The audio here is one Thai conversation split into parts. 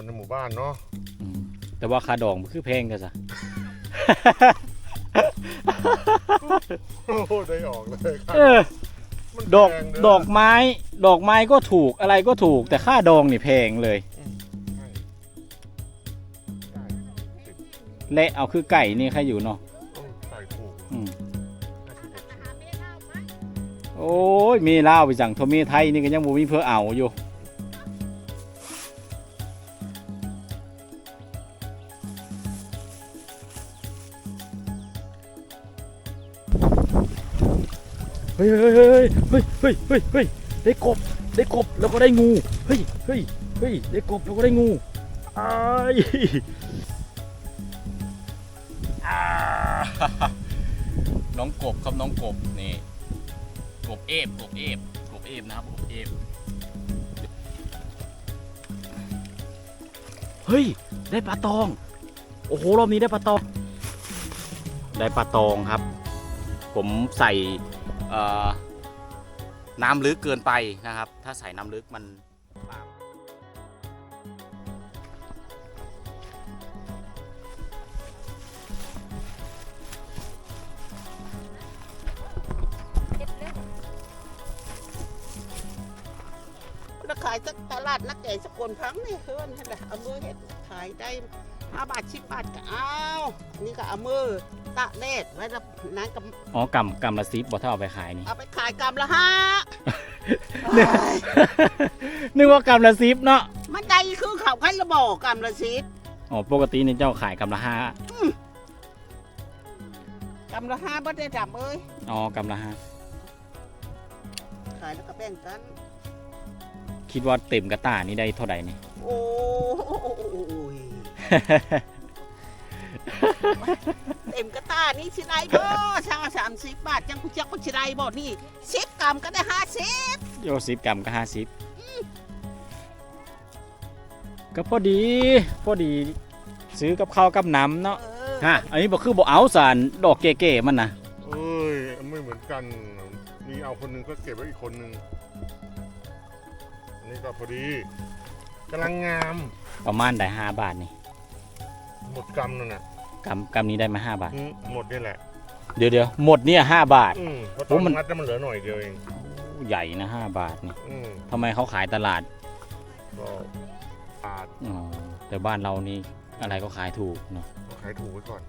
คนในหมู่บ้านเนาะอืมแต่ว่าค่าดองมันคือแพงกันซะ โอ้โหได้ออกเลยครับเออ มันดอกแพงเดอกไม้ ดอกไม้ก็ถูกอะไรก็ถูก แต่ค่าดองนี่แพงเลยอืมใช่ได้ติดและเอาคือไก่นี่ใครอยู่เนาะโอ้ใส่ถูกอืมได้สิบหกสิบโอ้ยมีลาวไปสั่งโทมีไทยนี่ก็ยังบ่มีเพื่อเอาอยู่ เฮ้ยเฮ้ยเฮ้ยเฮ้ยเฮ้ยเฮ้ยเฮ้ยได้กบได้กบแล้วก็ได้งูเฮ้ยเฮ้ยเฮ้ยได้กบแล้วก็ได้งูอ้ายอ่าน้องกบครับน้องกบนี่กบเอฟกบเอฟกบเอฟนะครับกบเอฟเฮ้ย ได้ปลาตอง โอ้โหรอบนี้ได้ปลาตอง ได้ปลาตองครับ ผมใส่เอ่อ น้ำลึกเกินไปนะครับ ถ้าใส่น้ำลึกมันขายสักตลาดนักแก่สกลพังนี่เฮือนนั่นแหละเอามือเห็ดขายได้ห้าบาทสิบบาทก็เอานนี้ก็เอามือตะเนตไว้ล้ว นั้นก็อ๋อกำกำละซิบบ่ถ้าเอาไปขายนี่เอาไปขายกำละห้านึกนึกว่ากำละซิบเนาะมันได้คือเขาให้ระบอกกำละสิบอ๋อปกตินี่เจ้าขายกำละห้ากำละห้าบ่ได้ดับเอ้ยอ๋อกำละห้าขายแล้วก็แบ่งกัน คิดว่าเต็มกระตานี่ได้เท่าไหร่นี่ โอ้ย เต็มกระตานี่ชิไดบ่ช่างสามสิบบาทจังกูจักว่าชิไดบ่นี่สิบกำก็ได้ห้าสิบโยสิบกรัมก็ห้าสิบก็พอดี พอดีซื้อกับข้าวกับน้ำเนาะเออฮะอันนี้บอกคือบอกเอาสารดอกเก๋ๆมันนะเอ้ยไม่เหมือนกัน มีเอาคนหนึงก็เก็บไว้อีกคนหนึงอันนี้ก็พอดีกำลังงามประมาณได้ห้าบาทนี่หมดกำนั่นน่ะ กำกำนี้ได้มาห้าบาท อืมหมดนี่แหละเดี๋ยวเดี๋ยวหมดเนี่ยห้าบาท อืมเพราะตโอ้อนมันงัดแล้วมันเหลือหน่อยเดียวเองใหญ่นะห้าบาทนี่อืมทำไมเขาขายตลาดก็อาดอ๋อแต่บ้านเรานี่อะไรก็ขายถูกเนาะก็ขายถูกไว้ก่อน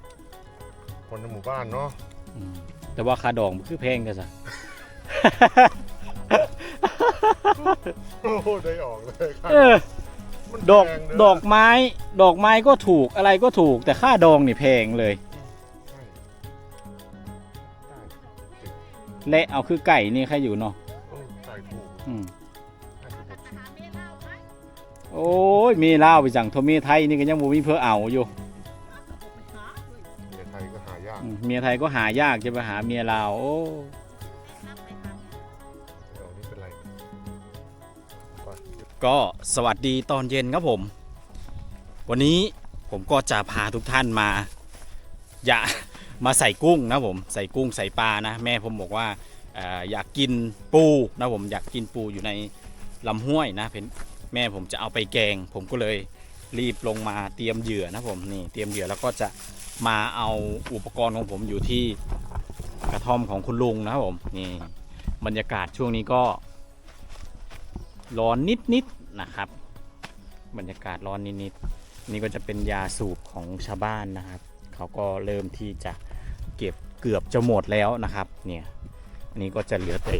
คนในหมู่บ้านเนาะอืมแต่ว่าค่าดองมันคือแพงกันซะ โอ้โหได้ออกเลยครับเออ มันดอกแพงเนอะดอกไม้ ดอกไม้ก็ถูกอะไรก็ถูก แต่ค่าดองนี่แพงเลย ใช่ได้ติดและเอาคือไก่นี่ใครอยู่เนาะโอ้ใส่ถูกอืมห้าสิบหกสิบโอ้ยมีลาวไปสั่งโทมีไทยนี่ก็ยังบ่มีเพื่อเอาอยู่เมียไทยก็หายากอืมเมียไทยก็หายากจะไปหาเมียลาวโอ้ ก็สวัสดีตอนเย็นครับผม วันนี้ผมก็จะพาทุกท่านมา อย่ามาใส่กุ้งนะผมใส่กุ้งใส่ปลานะ แม่ผมบอกว่าเอ่ออยากกินปูนะผมอยากกินปูอยู่ในลำห้วยนะเป็นแม่ผมจะเอาไปแกง ผมก็เลยรีบลงมาเตรียมเหยื่อนะผมนี่เตรียมเหยื่อแล้วก็จะมาเอาอุปกรณ์ของผมอยู่ที่กระท่อมของคุณลุงนะครับผมนี่บรรยากาศช่วงนี้ก็ ร้อนนิดๆนะครับ บรรยากาศร้อนนิดๆนี่ก็จะเป็นยาสูบของชาวบ้านนะครับ เขาก็เริ่มที่จะเก็บเกือบจะหมดแล้วนะครับ เนี่ยอันนี้ก็จะเหลือแต่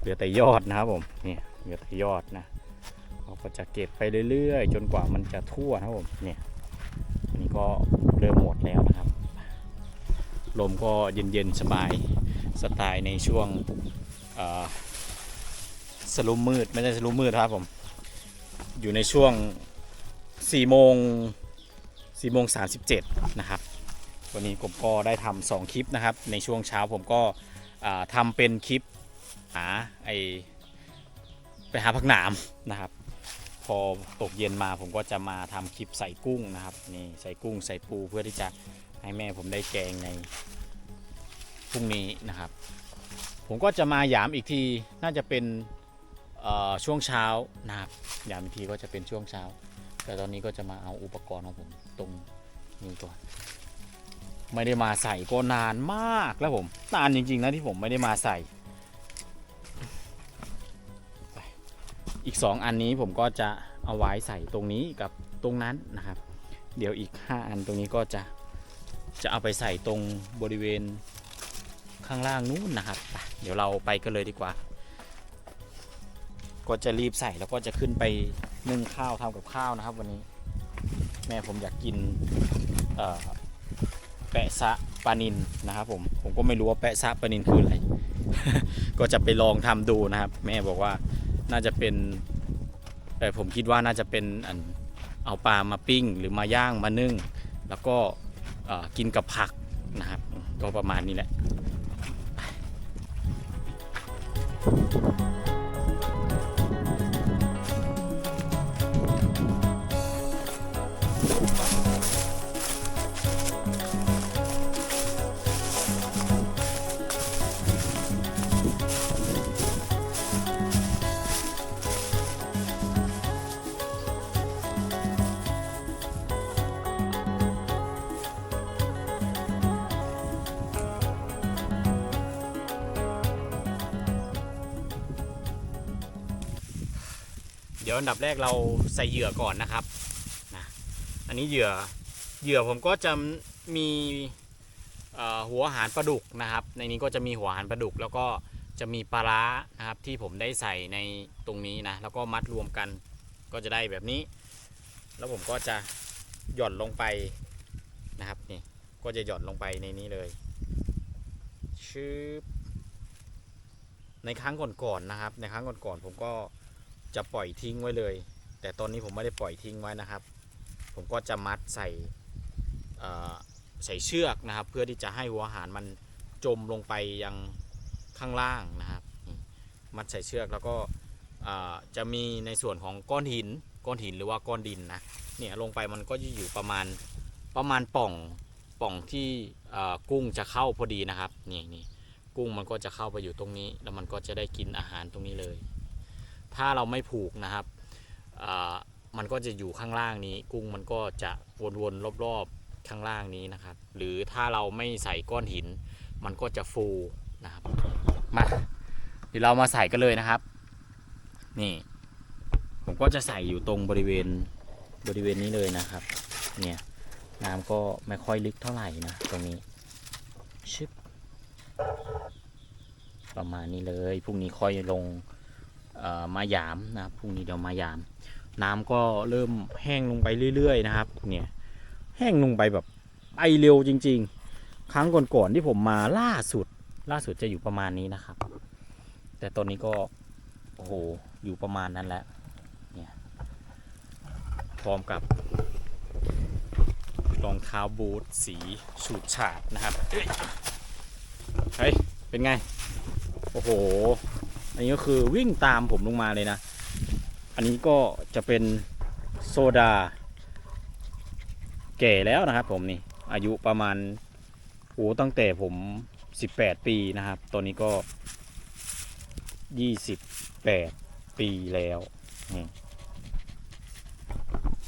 เหลือแต่ยอดนะครับผมเนี่ยเหลือแต่ยอดนะเขาก็จะเก็บไปเรื่อยๆ จนกว่ามันจะทั่วนะครับผมเนี่ยอันนี้ก็เริ่มหมดแล้วนะครับ ลมก็เย็นๆสบายสไตล์ในช่วงอ่อ สลุมมืดไม่ใช่สลุมมืดครับผม อยู่ในช่วง4โมง4โมง37นะครับ วันนี้ผมก็ได้ทำสองคลิปนะครับ ในช่วงเช้าผมก็ทำเป็นคลิปหาไอไปหาผักหนามนะครับ พอตกเย็นมาผมก็จะมาทำคลิปใส่กุ้งนะครับนี่ใส่กุ้งใส่ปูเพื่อที่จะให้แม่ผมได้แกงในพรุ่งนี้นะครับ ผมก็จะมาหยามอีกทีน่าจะเป็น ช่วงเช้านะครับยามทีก็จะเป็นช่วงเช้า แต่ตอนนี้ก็จะมาเอาอุปกรณ์ของผมตรงนี้ก่อนไม่ได้มาใส่ก็นานมากแล้วผมนานจริงๆนะที่ผมไม่ได้มาใส่ อีกสองอันนี้ผมก็จะเอาไว้ใส่ตรงนี้กับตรงนั้นนะครับ เดี๋ยวอีก 5 อันตรงนี้ก็จะจะเอาไปใส่ตรงบริเวณข้างล่างนู้นนะครับ เดี๋ยวเราไปกันเลยดีกว่า ก็จะรีบใส่แล้วก็จะขึ้นไปนึ่งข้าวทำกับข้าวนะครับ วันนี้ แม่ผมอยากกินเอ่อแปะซะปลานินนะครับ ผมผมก็ไม่รู้ว่าแปะซะปลานินคืออะไร ก็จะไปลองทำดูนะครับ แม่บอกว่าน่าจะเป็นเออผมคิดว่าน่าจะเป็นอันเอาปลามาปิ้ง หรือมาย่างมานึ่ง แล้วก็กินกับผักนะครับก็ประมาณนี้แหละเดี๋ อันดับแรกเราใส่เหยื่อก่อนนะครับนะอันนี้เหยื่อเหยื่อผมก็จะมีหัวหารปลาดุกนะครับ ในนี้ก็จะมีหัวหารปลาดุก แล้วก็จะมีปลาร้านะครับที่ผมได้ใส่ในตรงนี้นะแล้วก็มัดรวมกันก็จะได้แบบนี้ แล้วผมก็จะหย่อนลงไปนะครับนี่ก็จะหย่อนลงไปในนี้เลยชืบในครั้งก่อนๆนะครับ ในครั้งก่อนๆผมก็ จะปล่อยทิ้งไว้เลย แต่ตอนนี้ผมไม่ได้ปล่อยทิ้งไว้นะครับ ผมก็จะมัดใส่เอ่อใส่เชือกนะครับ เพื่อที่จะให้หัวอาหารมันจมลงไปยังข้างล่างนะครับ มัดใส่เชือกแล้วก็จะมีในส่วนของก้อนหินก้อนหินหรือว่าก้อนดินนะเนี่ยลงไปมันก็จะอยู่ประมาณประมาณป่องป่องที่กุ้งจะเข้าพอดีนะครับนี่นี่กุ้งมันก็จะเข้าไปอยู่ตรงนี้ แล้วมันก็จะได้กินอาหารตรงนี้เลย ถ้าเราไม่ผูกนะครับมันก็จะอยู่ข้างล่างนี้ กุ้งมันก็จะวนๆรอบๆข้างล่างนี้นะครับ หรือถ้าเราไม่ใส่ก้อนหิน มันก็จะฟูนะครับมาเดี๋ยวเรามาใส่กันเลยนะครับ นี่ ผมก็จะใส่อยู่ตรงบริเวณบริเวณนี้เลยนะครับ เนี่ยน้ำก็ไม่ค่อยลึกเท่าไหร่นะตรงนี้ชึบประมาณนี้เลยพรุ่งนี้ค่อยลง มายามนะครับพรุ่งนี้เดี๋ยวมายาม น้ำก็เริ่มแห้งลงไปเรื่อย ๆ นะครับ เนี่ยแห้งลงไปแบบไปเร็วจริง ๆ ครั้งก่อนๆที่ผมมาล่าสุด ล่าสุดจะอยู่ประมาณนี้นะครับ แต่ตอนนี้ก็โอ้โหอยู่ประมาณนั้นแล้วเนี่ยพร้อมกับรองเท้าบูทสีฉูดฉาดนะครับเฮ้ยเป็นไง โอ้โห อันนี้ก็คือวิ่งตามผมลงมาเลยนะ อันนี้ก็จะเป็นโซดา แก่แล้วนะครับ ผมนี่อายุประมาณโอ้ตั้งแต่ผม 18 ปีนะครับ ตอนนี้ก็ 28 ปีแล้ว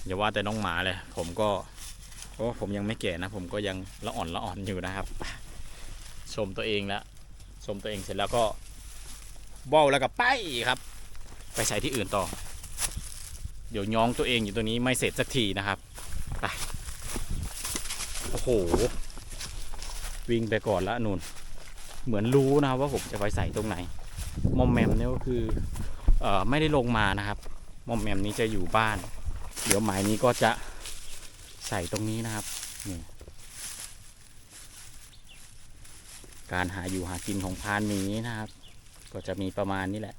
อย่าว่าแต่น้องหมาเลย ผมก็เพราะผมยังไม่แก่นะ ผมก็ยังละอ่อนละอ่อนอยู่นะครับ ชมตัวเองแล้วชมตัวเองเสร็จแล้วก็ บ้าแล้วก็ไปครับ ไปใส่ที่อื่นต่อ เดี๋ยวย้องตัวเองอยู่ตัวนี้ไม่เสร็จสักทีนะครับไปโอ้โห วิ่งไปก่อนละนุ่นเหมือนรู้นะครับว่าผมจะไปใส่ตรงไหน มอมแมมเนี่ยก็คือเอ่อไม่ได้ลงมานะครับ มอมแมมนี้จะอยู่บ้าน เดี๋ยวหมายนี้ก็จะใส่ตรงนี้นะครับนี่การหาอยู่หากินของพานหมีนะครับ ก็จะมีประมาณนี้แหละ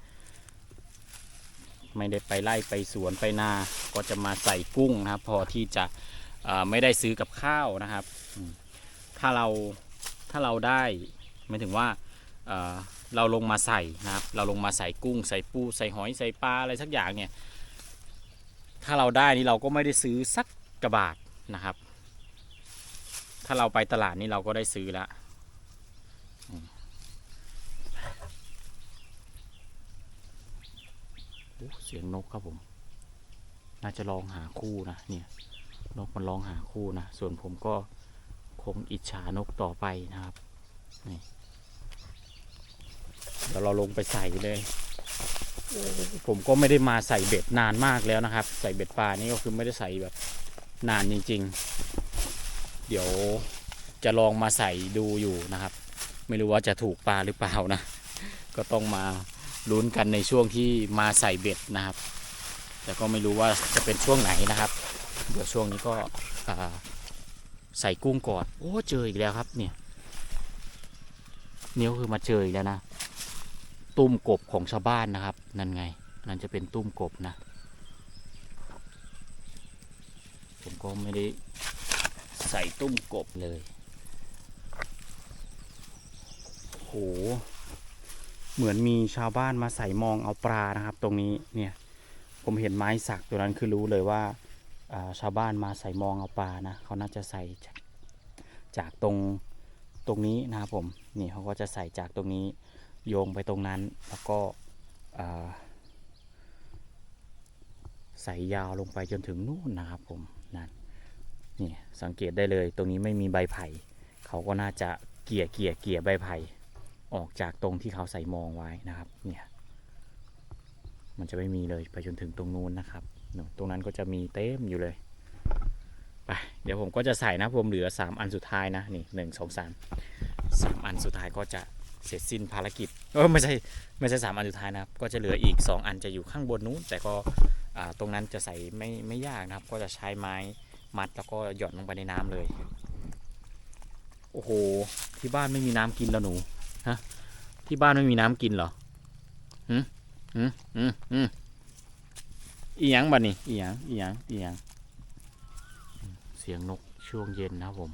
ไม่ได้ไปไล่ไปสวนไปนา ก็จะมาใส่กุ้งนะครับ พอที่จะไม่ได้ซื้อกับข้าวนะครับ ถ้าเราถ้าเราได้หมายถึงว่าเราลงมาใส่นะครับ เราลงมาใส่กุ้ง ใส่ปูใส่หอยใส่ปลาอะไรสักอย่างเนี่ย ถ้าเราได้นี่เราก็ไม่ได้ซื้อสักกระบาทนะครับ ถ้าเราไปตลาดนี่เราก็ได้ซื้อแล้ว โอ้ เสียงนกครับผม น่าจะลองหาคู่นะเนี่ยนกมันลองหาคู่นะ ส่วนผมก็คงอิจฉานกต่อไปนะครับนี่เดี๋ยวเราลงไปใส่เลย ผมก็ไม่ได้มาใส่เบ็ดนานมากแล้วนะครับ ใส่เบ็ดปลานี่ก็คือไม่ได้ใส่แบบนานจริง ๆ เดี๋ยวจะลองมาใส่ดูอยู่นะครับ ไม่รู้ว่าจะถูกปลาหรือเปล่านะ ก็ต้องมา ลุ้นกันในช่วงที่มาใส่เบ็ดนะครับ แต่ก็ไม่รู้ว่าจะเป็นช่วงไหนนะครับ เดี๋ยวช่วงนี้ก็ใส่กุ้งก่อนโอ้เจออีกแล้วครับเนี่ยเนี่ยคือมาเจออีกแล้วนะ ตุ้มกบของชาวบ้านนะครับ นั่นไง นั่นจะเป็นตุ้มกบนะ ผมก็ไม่ได้ใส่ตุ้มกบเลยโห เหมือนมีชาวบ้านมาใส่มองเอาปลานะครับ ตรงนี้เนี่ยผมเห็นไม้สักตัวนั้นคือรู้เลยว่าชาวบ้านมาใส่มองเอาปลานะเขาน่าจะใส่จากจากตรงตรงนี้นะครับผมนี่เขาก็จะใส่จากตรงนี้โยงไปตรงนั้น แล้วก็ใส่ยาวลงไปจนถึงนู่นนะครับผมนั่นนี่สังเกตได้เลยตรงนี้ไม่มีใบไผ่เขาก็น่าจะเกี่ยเกี่ยเกี่ยใบไผ่ ออกจากตรงที่เขาใส่มองไว้นะครับ เนี่ย มันจะไม่มีเลยไปจนถึงตรงนู้นนะครับ ตรงนั้นก็จะมีเต็มอยู่เลย ไป เดี๋ยวผมก็จะใส่นะผมเหลือ 3 อันสุดท้ายนะ นี่หนึ่งสองสามสามอันสุดท้ายก็จะเสร็จสิ้นภารกิจเออไม่ใช่ไม่ใช่สามอันสุดท้ายนะครับ ก็จะเหลืออีก 2 อันจะอยู่ข้างบนนู้น แต่ก็ตรงนั้นจะใส่ไม่ไม่ยากนะครับ ก็จะใช้ไม้มัดแล้วก็หย่อนลงไปในน้ำเลย โอ้โห ที่บ้านไม่มีน้ำกินแล้วหนู ฮะ ที่บ้านไม่มีน้ำกินเหรออืมอืมอืมอีหยังบัดนี่อีหยังอีหยังอีหยังเสียงนกช่วงเย็นนะครับผม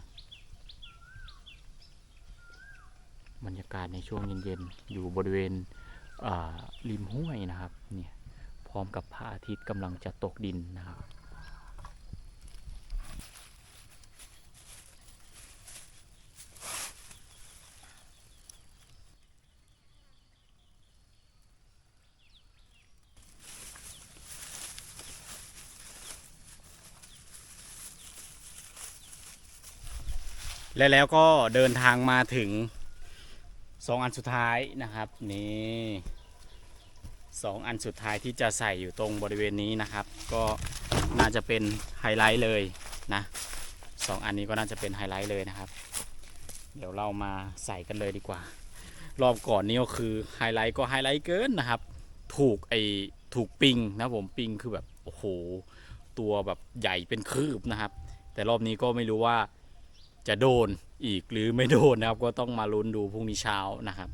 บรรยากาศในช่วงเย็นๆอยู่บริเวณริมห้วยนะครับ เนี่ย พร้อมกับพระอาทิตย์กำลังจะตกดินนะครับ และแล้วก็เดินทางมาถึงสองอันสุดท้ายนะครับนี่สองอันสุดท้ายที่จะใส่อยู่ตรงบริเวณนี้นะครับ ก็น่าจะเป็นไฮไลท์เลยนะสองอันนี้ก็น่าจะเป็นไฮไลท์เลยนะครับ เดี๋ยวเรามาใส่กันเลยดีกว่า รอบก่อนนี้ก็คือไฮไลท์ก็ไฮไลท์เกินนะครับ ถูกไอถูกปิงนะผมปิงคือแบบโอ้โหตัวแบบใหญ่เป็นคืบนะครับ แต่รอบนี้ก็ไม่รู้ว่า จะโดนอีกหรือไม่โดนนะครับ ก็ต้องมาลุ้นดูพรุ่งนี้เช้านะครับ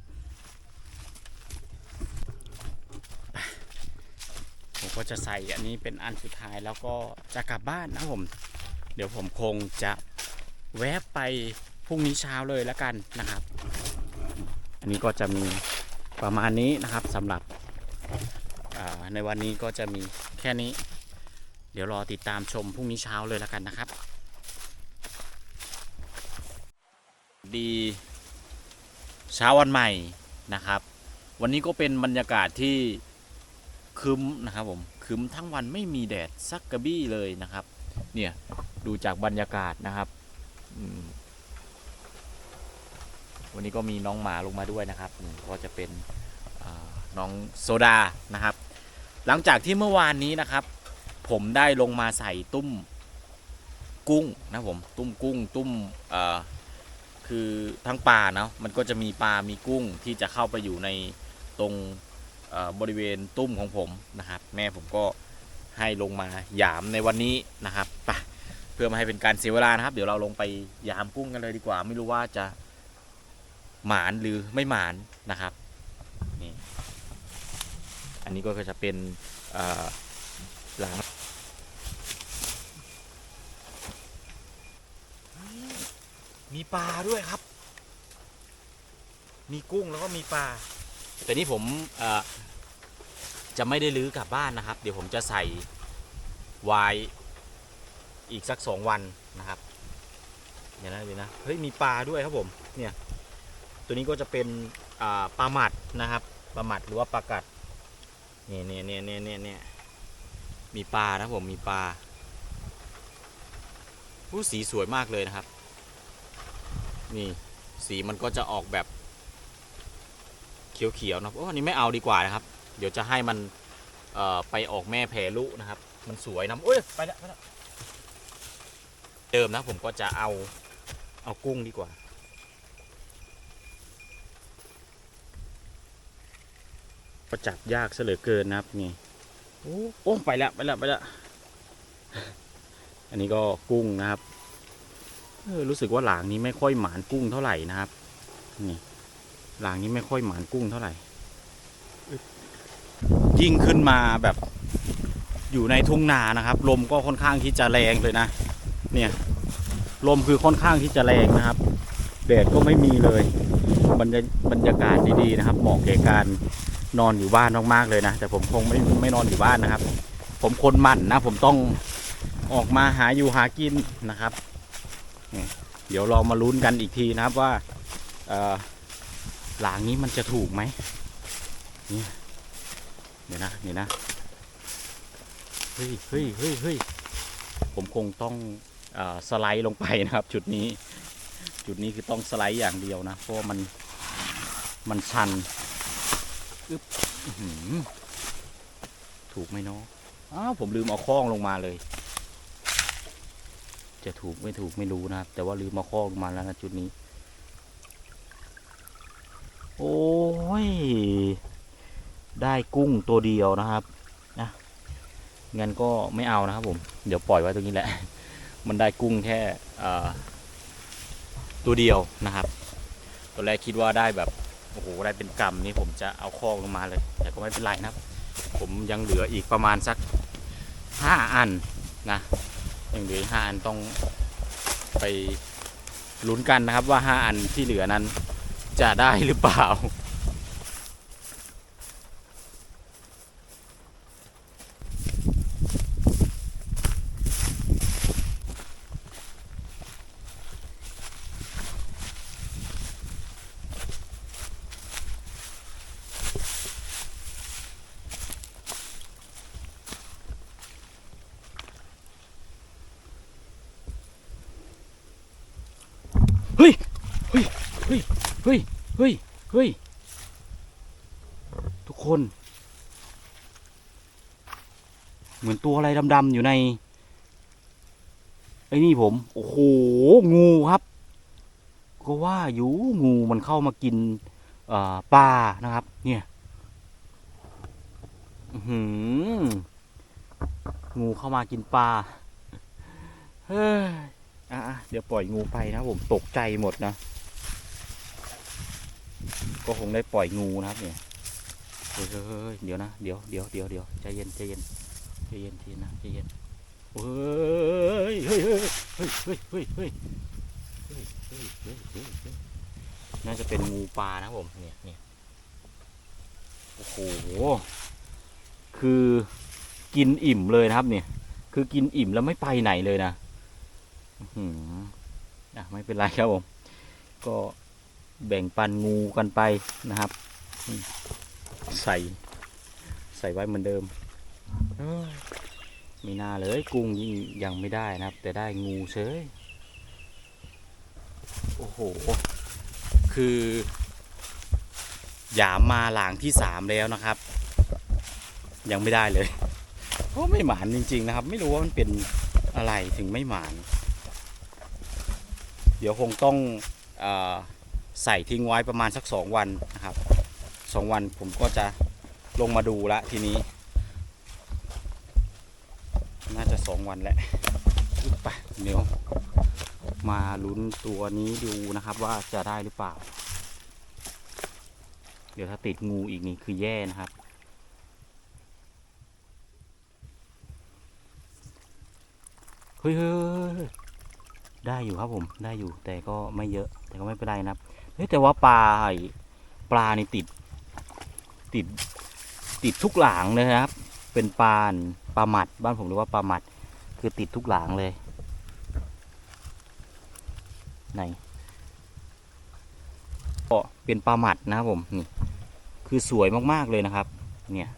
ผมก็จะใส่อันนี้เป็นอันสุดท้ายแล้วก็จะกลับบ้านนะผม เดี๋ยวผมคงจะแวะไปพรุ่งนี้เช้าเลยแล้วกันนะครับ อันนี้ก็จะมีประมาณนี้นะครับสำหรับในวันนี้ก็จะมีแค่นี้ เดี๋ยวรอติดตามชมพรุ่งนี้เช้าเลยแล้วกันนะครับ ดีเช้าวันใหม่นะครับ วันนี้ก็เป็นบรรยากาศที่คึมนะครับผมคึมทั้งวันไม่มีแดดสักกระบี้เลยนะครับ เนี่ยดูจากบรรยากาศนะครับวันนี้ก็มีน้องหมาลงมาด้วยนะครับก็จะเป็นน้องโซดานะครับ หลังจากที่เมื่อวานนี้นะครับ ผมได้ลงมาใส่ตุ้มกุ้งนะครับผมตุ้มกุ้งตุ้มเคือทั้งปลาเนาะมันก็จะมีปลา มีกุ้งที่จะเข้าไปอยู่ในตรงบริเวณตุ้มของผมนะครับ แม่ผมก็ให้ลงมาหยามในวันนี้นะครับไปเพื่อมาให้เป็นการเสียเวลานะครับ เดี๋ยวเราลงไปยามกุ้งกันเลยดีกว่า ไม่รู้ว่าจะหมานหรือไม่หมานนะครับนี่อันนี้ก็จะเป็นหลัง มีปลาด้วยครับ มีกุ้งแล้วก็มีปลา แต่นี่ผมเอ่อจะไม่ได้ลื้อกลับบ้านนะครับ เดี๋ยวผมจะใส่ไวายอีกสักสองวันนะครับเดี๋ยวนะเดี๋ยวนะ เฮ้ยมีปลาด้วยครับผม เนี่ย ตัวนี้ก็จะเป็นอ่าปลาหมัดนะครับ ปลาหมัดหรือว่าปลากัด เนี่ยเนี่ยเนี่ยเนี่ยเนี่ยเนี่ยมีปลานะผม มีปลาผู้สีสวยมากเลยนะครับ นี่สีมันก็จะออกแบบเขียวๆนะโอ้อันนี้ไม่เอาดีกว่านะครับ เดี๋ยวจะให้มันไปออกแม่แพรลุนะครับ มันสวยนะโอ้ยไปแล้วไปแล้วเดิมนะผมก็จะเอาเอากุ้งดีกว่า ก็จับยากเหลือเกินนะครับนี่โอ้โอ้ไปแล้วไปแล้วไปแล้วอันนี้ก็กุ้งนะครับ รู้สึกว่าหลางนี้ไม่ค่อยหมานกุ้งเท่าไหร่นะครับ นี่หลางนี้ไม่ค่อยหมานกุ้งเท่าไหร่ ยิ่งขึ้นมาแบบอยู่ในทุ่งนานะครับ ลมก็ค่อนข้างที่จะแรงเลยนะ เนี่ย ลมคือค่อนข้างที่จะแรงนะครับแดดก็ไม่มีเลยบรรยาบรรยากาศดีๆนะครับเหมาะแก่การนอนอยู่บ้านมากๆเลยนะ แต่ผมคงไม่ไม่นอนอยู่บ้านนะครับ ผมคนหมั่นนะ ผมต้องออกมาหาอยู่หากินนะครับ เดี๋ยวเรามาลุ้นกันอีกทีนะครับว่าหลางนี้มันจะถูกไหมนี่เดี๋ยวนะเดี๋ยวนะเฮ้ยเฮ้ยเฮ้ยเฮ้ยผมคงต้องอสไลด์ลงไปนะครับ จุดนี้ จุดนี้คือต้องสไลด์อย่างเดียวนะเพราะมันมันชันอื้อหือถูกไหมเนาะอ้าวผมลืมเอาข้องลงมาเลย จะถูกไม่ถูกไม่รู้นะครับ แต่ว่าลืมเอาข้องมาแล้วนะจุดนี้ โอ้ย ได้กุ้งตัวเดียวนะครับนะงั้นก็ไม่เอานะครับผม เดี๋ยวปล่อยไว้ตรงนี้แหละ มันได้กุ้งแค่อ่อตัวเดียวนะครับตอนแรกคิดว่าได้แบบโอ้โหได้เป็นกรรมนี่ผมจะเอาคอกลงมาเลย แต่ก็ไม่เป็นไรนะครับ ผมยังเหลืออีกประมาณสักห้าอันนะ ยังเหลือห้าอันต้องไปลุ้นกันนะครับว่าห้าอันที่เหลือนั้นจะได้หรือเปล่า เฮ้ย เฮ้ย เฮ้ย เฮ้ยเฮ้ยเฮ้ยทุกคน เหมือนตัวอะไรดำๆอยู่ในไอ้นี่ผม โอ้โห งูครับ ก็ว่าอยู่งูมันเข้ามากินปลานะครับ เนี่ยหืองูเข้ามากินปลา เฮ้ย อะ เดี๋ยวปล่อยงูไปนะผมตกใจหมดนะ ก็คงได้ปล่อยงูนะครับเนี่ยเฮ้ยเดี๋ยวนะเดี๋ยวเดี๋ยวเดี๋ยวเดี๋ยวใจเย็นใจเย็นใจเย็นใจเย็นนะใจเย็นเฮ้ยเฮ้ยเฮ้ยเฮ้ยเฮ้ยเฮ้ยเฮ้ยน่าจะเป็นงูปลานะผมเนี่ยเนี่ยโอ้โหคือกินอิ่มเลยนะครับเนี่ย คือกินอิ่มแล้วไม่ไปไหนเลยนะอืมอะไม่เป็นไรครับผม ก็ แบ่งปันงูกันไปนะครับ ใส่ใส่ไว้เหมือนเดิมไม่น่าเลยกุ้งยิ่งยังไม่ได้นะครับ แต่ได้งูเฉยโอ้โห คือหยามมาหลางที่สามแล้วนะครับ ยังไม่ได้เลยเพราะไม่หมานจริง ๆ นะครับ ไม่รู้ว่ามันเป็นอะไรถึงไม่หมาน เดี๋ยวคงต้องอ ใส่ทิ้งไว้ประมาณสักสองวันนะครับสองวันผมก็จะลงมาดูละทีนี้ น่าจะสองวันแหละไปเดี๋ยวมาลุ้นตัวนี้ดูนะครับว่าจะได้หรือเปล่า เดี๋ยวถ้าติดงูอีกนี่คือแย่นะครับเฮ้ยเฮ้ยเฮ้ยเฮ้ยได้อยู่ครับผมได้อยู่แต่ก็ไม่เยอะแต่ก็ไม่เป็นไรนะครับ เฮ้ยแต่ว่าปลาปลานี่ติด ติดติดทุกหลางเลยครับ เป็นปลาปลาหมัด บ้านผมเรียกว่าปลาหมัด คือติดทุกหลางเลยไหนก็เป็นปลาหมัดนะครับผมนี่คือสวยมากๆเลยนะครับ เนี่ย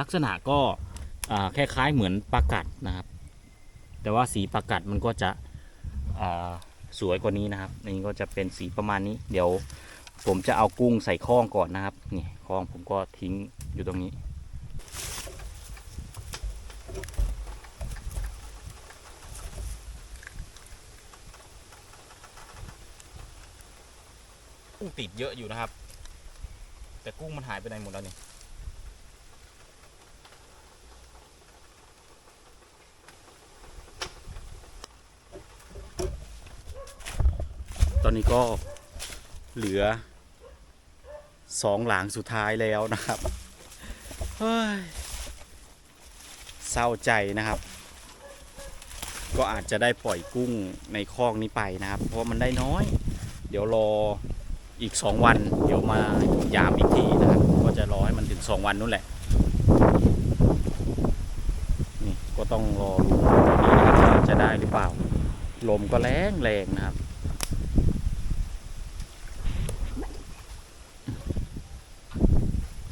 ลักษณะก็คล้ายๆเหมือนปลากัดนะครับ แต่ว่าสีปลากัดมันก็จะสวยกว่านี้นะครับนนี้ก็จะเป็นสีประมาณนี้ เดี๋ยวผมจะเอากุ้งใส่ข้องก่อนนะครับนี่ข้องผมก็ทิ้งอยู่ตรงนี้ กุ้งติดเยอะอยู่นะครับ แต่กุ้งมันหายไปไหนหมดแล้วนี่ ตอนนี้ ก็เหลือสองหลางสุดท้ายแล้วนะครับเฮ้ยเศร้าใจนะครับ ก็อาจจะได้ปล่อยกุ้งในคลอกนี้ไปนะครับ เพราะมันได้น้อย เดี๋ยวรออีก2วัน เดี๋ยวมายามอีกทีนะครับ ก็จะรอให้มันถึง2วันนู่นแหละนี่ก็ต้องรอดูตอนนี้นะครับว่าจะได้หรือเปล่า ลมก็แรงแรงนะครับ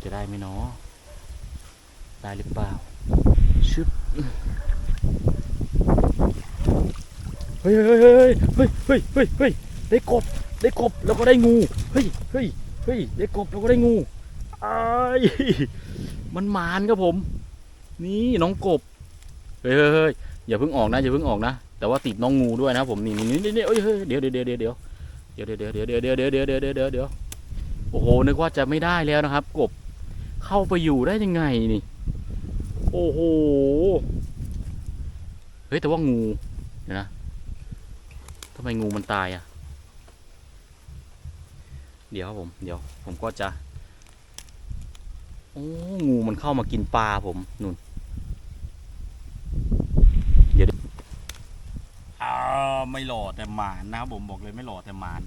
จะ ไหมเนาะได้หรือเปล่าชึบเฮ้ยเฮ้ยเฮ้ยเฮ้ยเฮ้ยเฮ้ยเฮ้ยได้กบได้กบแล้วก็ได้งูเฮ้ยเฮ้ยเฮ้ยได้กบแล้วก็ได้งูอ้ายมันมานครับผม นี่น้องกบเฮ้ยเฮ้ยเฮ้ยอย่าเพิ่งออกนะอย่าเพิ่งออกนะแต่ว่าติดน้องงูด้วยนะผมนี่นี่นี่นี่เอ้ยเฮ้ยเดี๋ยวเดี๋ยวเดี๋ยวเดี๋ยวเดี๋ยวเดี๋ยวเดี๋ยวเดี๋ยวเดี๋ยวเดี๋ยวเดี๋ยวเดี๋ยวเดี๋ยวโอ้โหนึกว่าจะไม่ได้แล้วนะครับ กบ เข้าไปอยู่ได้ยังไงนี่ โอ้โห เฮ้ยแต่ว่างูเดี๋ยวนะทำไมงูมันตายอะ เดี๋ยวครับผม เดี๋ยว ผมก็จะ โอ้ งูมันเข้ามากินปลาผมนุ่น เดี๋ยวอ่าไม่หล่อแต่หมานนะครับผมบอกเลยไม่หล่อแต่หมาน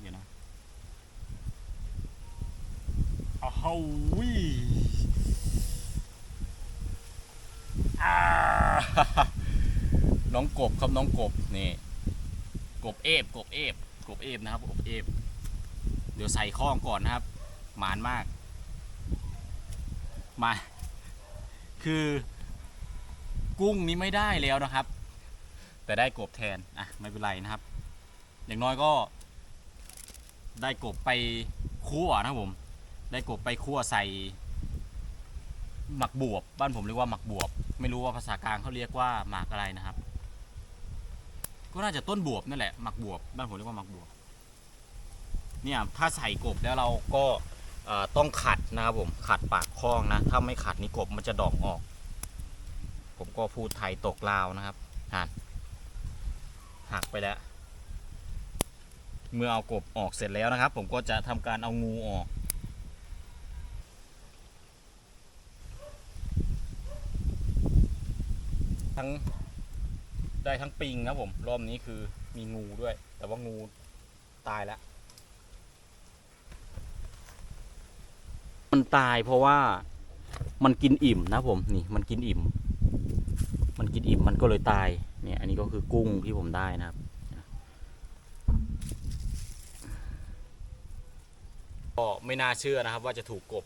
เดี๋ยวนะ อ้าววิอ่าน้องกบครับน้องกบนี่กบเอฟกบเอฟกบเอฟนะครับกบเอฟเดี๋ยวใส่ข้องก่อนนะครับ หมานมาก มา คือกุ้งนี้ไม่ได้แล้วนะครับ แต่ได้กบแทนอะไม่เป็นไรนะครับ อย่างน้อยก็ได้กบไปคั่วนะครับผม ได้กบไปคั่วใส่หมักบวบ บ้านผมเรียกว่าหมักบวบ ไม่รู้ว่าภาษากลางเขาเรียกว่าหมักอะไรนะครับ ก็น่าจะต้นบวบนั่นแหละหมักบวบ บ้านผมเรียกว่าหมักบวบ เนี่ยถ้าใส่กบแล้วเราก็ต้องขัดนะครับผมขัดปากคล้องนะ ถ้าไม่ขัดนี่กบมันจะดอกออก ผมก็พูดไทยตกลาวนะครับหันหักไปแล้ว เมื่อเอากบออกเสร็จแล้วนะครับ ผมก็จะทำการเอางูออก ทั้งได้ทั้งปิงนะผม รอบนี้คือมีงูด้วย แต่ว่างูตายแล้วมันตายเพราะว่ามันกินอิ่มนะผมนี่มันกินอิ่ม มันกินอิ่มมันก็เลยตายเนี่ยอันนี้ก็คือกุ้งที่ผมได้นะครับ ก็ไม่น่าเชื่อนะครับว่าจะถูกกบ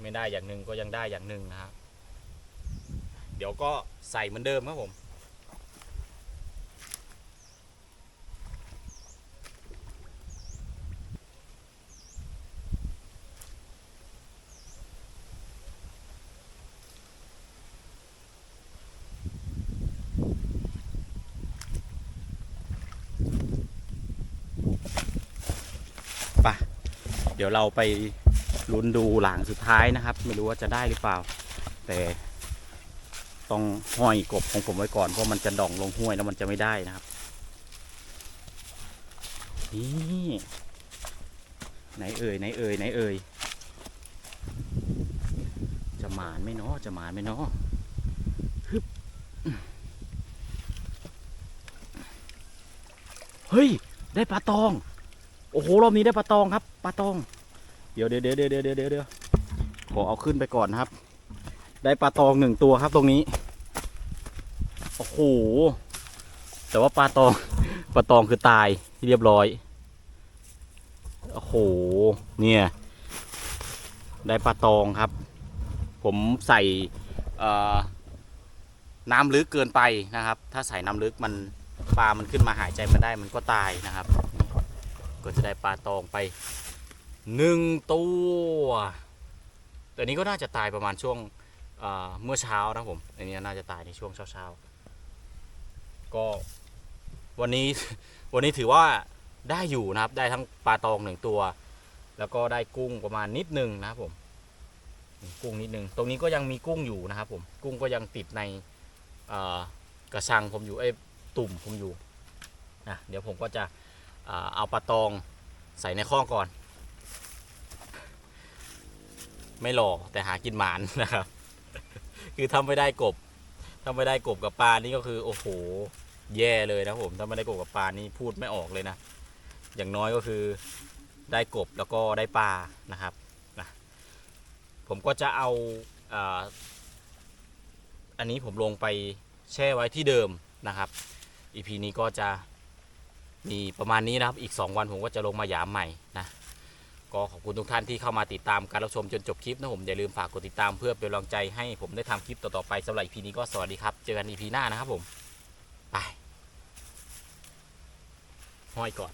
ไม่ได้อย่างหนึ่งก็ยังได้อย่างหนึ่งนะครับเดี๋ยวก็ใส่เหมือนเดิมครับผม ไป เดี๋ยวเราไปลุ้นดูหลังสุดท้ายนะครับ ไม่รู้ว่าจะได้หรือเปล่า แต่ ต้องห้อยกบของผมไว้ก่อนเพราะมันจะด่องลงห้วยแล้วมันจะไม่ได้นะครับ นี่ไหนเอ่ยไหนเอ่ยไหนเอ่ยจะหมานไหมเนาะจะหมานไหมเนาะฮึบเฮ้ย ได้ปลาตอง โอ้โหรอบนี้ได้ปลาตองครับปลาตอง เดี๋ยวเดี๋ยวเดี๋ยวเดี๋ยวเดี๋ยวเดี๋ยวเดี๋ยวขอเอาขึ้นไปก่อนครับ ได้ปลาตองหนึ่งตัวครับตรงนี้ โห แต่ว่าปลาตอง ปลาตองคือตายที่เรียบร้อย โอ้โห เนี่ย ได้ปลาตองครับ ผมใส่น้ำลึกเกินไปนะครับ ถ้าใส่น้ำลึกมันปลา มันขึ้นมาหายใจไมันได้มันก็ตายนะครับ ก็จะได้ปลาตองไปหนึ่งตัวแต่นี้ก็น่าจะตายประมาณช่วงเอ่อเมื่อเช้านะผม อันนี้น่าจะตายในช่วงเช้าๆ ก็วันนี้วันนี้ถือว่าได้อยู่นะครับ ได้ทั้งปลาตองหนึ่งตัว แล้วก็ได้กุ้งประมาณนิดนึงนะครับผม กุ้งนิดนึง ตรงนี้ก็ยังมีกุ้งอยู่นะครับผม กุ้งก็ยังติดในกระชังผมอยู่ไอ้ตุ่มผมอยู่นะเดี๋ยวผมก็จะเอาปลาตองใส่ในข้อก่อน ไม่หล่อแต่หากินหมานนะครับ คือทำไม่ได้กบทำไม่ได้กบกับปลานี่ก็คือโอ้โห แย่เลยนะผมถ้าไม่ได้กบกับปลานี่พูดไม่ออกเลยนะ อย่างน้อยก็คือได้กบแล้วก็ได้ปลานะครับนะผมก็จะเอาอันนี้ผมลงไปแช่ไว้ที่เดิมนะครับ EP นี้ก็จะมีประมาณนี้นะครับ อีก 2 วันผมก็จะลงมาหยามใหม่นะก็ขอบคุณทุกท่านที่เข้ามาติดตามการรับชมจนจบคลิปนะผมอย่าลืมฝากกดติดตามเพื่อเป็นกำลังใจให้ผมได้ทำคลิปต่อๆไปสำหรับ EP นี้ก็สวัสดีครับ เจอกัน EP หน้านะครับผม ไป ห้อยก่อน